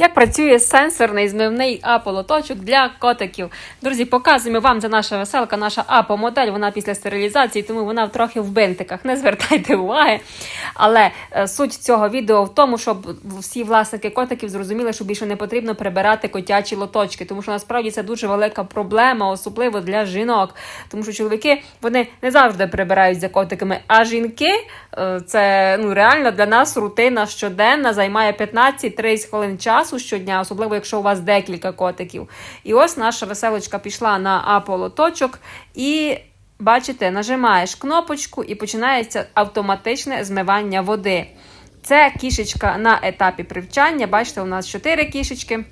Як працює сенсорний змивний апо-лоточок для котиків? Друзі, показуємо вам це наша веселка, наша апо-модель. Вона після стерилізації, тому вона трохи в бинтиках. Не звертайте уваги. Але е, суть цього відео в тому, щоб всі власники котиків зрозуміли, що більше не потрібно прибирати котячі лоточки, тому що насправді це дуже велика проблема, особливо для жінок. Тому що чоловіки вони не завжди прибирають за котиками, а жінки е, це ну реально для нас рутина щоденна, займає 15-30 хвилин часу щодня, особливо якщо у вас декілька котиків. І ось наша веселочка пішла на аполоточок і. Бачите, нажимаєш кнопочку і починається автоматичне змивання води. Це кішечка на етапі привчання. Бачите, у нас 4 кішечки.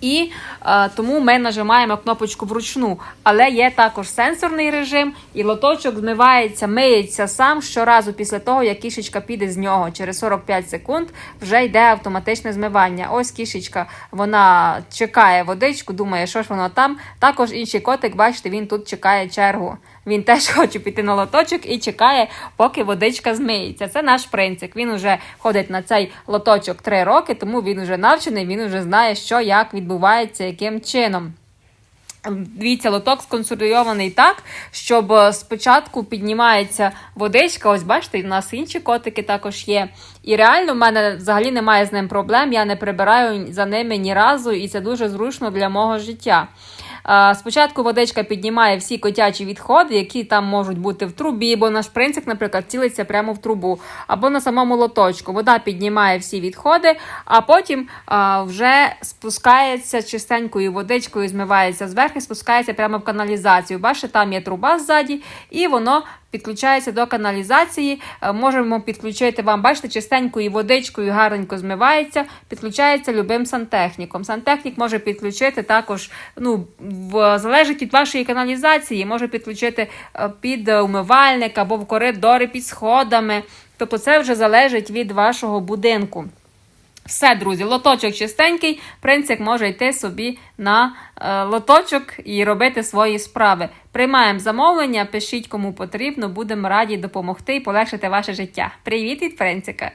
І е, тому ми нажимаємо кнопочку вручну. Але є також сенсорний режим, і лоточок змивається, миється сам щоразу після того, як кішечка піде з нього. Через 45 секунд вже йде автоматичне змивання. Ось кішечка вона чекає водичку, думає, що ж воно там. Також інший котик, бачите, він тут чекає чергу. Він теж хоче піти на лоточок і чекає, поки водичка змиється. Це наш принцип. Він вже ходить на цей лоточок 3 роки, тому він вже навчений, він вже знає, що як відбувається, яким чином. Дивіться, лоток сконструйований так, щоб е, спочатку піднімається водичка. Ось бачите, у нас інші котики також є. І реально в мене взагалі немає з ним проблем. Я не прибираю за ними ні разу, і це дуже зручно для мого життя. Спочатку водичка піднімає всі котячі відходи, які там можуть бути в трубі, бо наш принцип, наприклад, цілиться прямо в трубу, або на самому лоточку. Вода піднімає всі відходи, а потім а, вже спускається чистенькою водичкою, змивається зверху, і спускається прямо в каналізацію. Бачите, там є труба ззаді, і воно підключається до каналізації. Е, Можемо підключити вам, бачите, чистенькою водичкою гарненько змивається, підключається любим сантехніком. Сантехнік може підключити також, ну, в, залежить від вашої каналізації, може підключити е, під умивальник або в коридори під сходами. Тобто це вже залежить від вашого будинку. Все, друзі, лоточок чистенький, принцик може йти собі на е, лоточок і робити свої справи. Приймаємо замовлення, пишіть кому потрібно, будемо раді допомогти і полегшити ваше життя. Привіт від принцика!